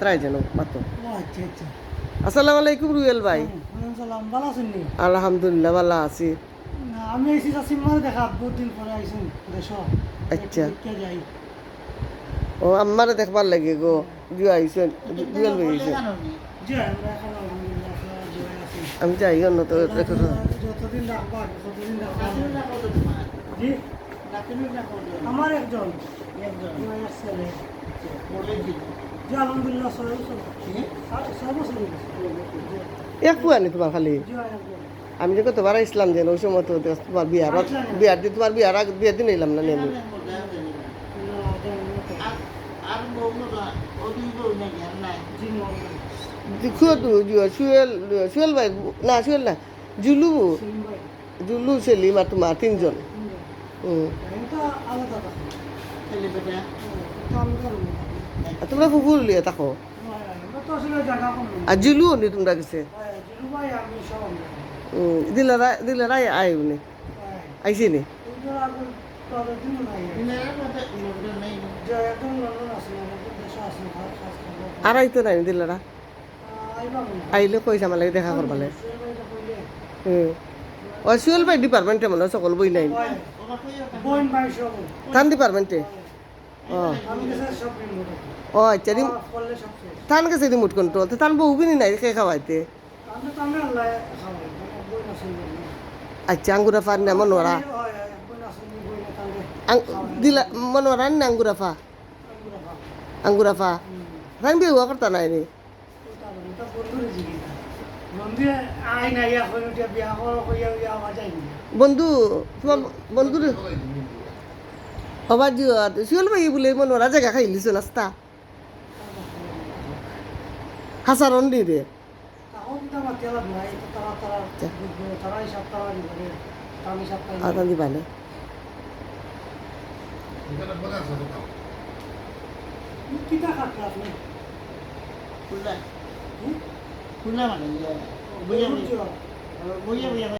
ত্রাই যেন মাতো ও আচ্ছা আচ্ছা আসসালামু আলাইকুম রুয়েল ভাই আলহামদুলিল্লাহ ভালো আছি আমি এসেছি চাষির মারে দেখা বহুত দিন পরে আইসুন দেশ আচ্ছা। যাই ও আমারে দেখবার লাগে গো জুয়া আইসেন রুয়েল ভাই আইসেন আমি যাই অন্য তো দেখো যতদিন রাখবা ততদিন রাখবা জি আমার একজন এক পুয়া নি তোমার খালি? আমি যে কতবার ইসলাম যেন ওই সময় তো তোমার বিয়ার বিয়ার দিন তোমার বিয়ার আগে বিয়ার দিন এলাম না খুব সুয়েল না সুয়েল না, জুলু। জুলু, সেলিম আর তোমার তিনজন। হুম। তোমরা কুকুর লিয়ে থাকো? আর জুলু নি তোমরা গেছে হুম দিলারা দিলারা আয় উনি আইসি নি? আর আইতো নাই দিলারা আইলে কইছে আমার লাগে দেখা করবালে হুম ও সুয়েল ভাই ডিপার্টমেন্টে মনে হয় সকল বই নাই। থান ডিপার্টমেন্টে ও আচ্ছা শেষ থান গেছে রিমোট কন্ট্রোল তো। থান বহু বিনি নাই খেয়ে খাওয়াইতে আচ্ছা আঙ্গুরা ফার না মনোরা দিলা মনোরা না আঙ্গুরা ফা আঙ্গুরা ফা থান বিয়ে করতা নাই নি বন্ধু তোমার বন্ধু হবার দিও সুয়েল ভাই বলে মনোরা জায়গা খাইলিছো নাস্তা হাসারন দি। রে তখন তো আমার তেলা নাই তারা 군남 아닌데 무협이 무협이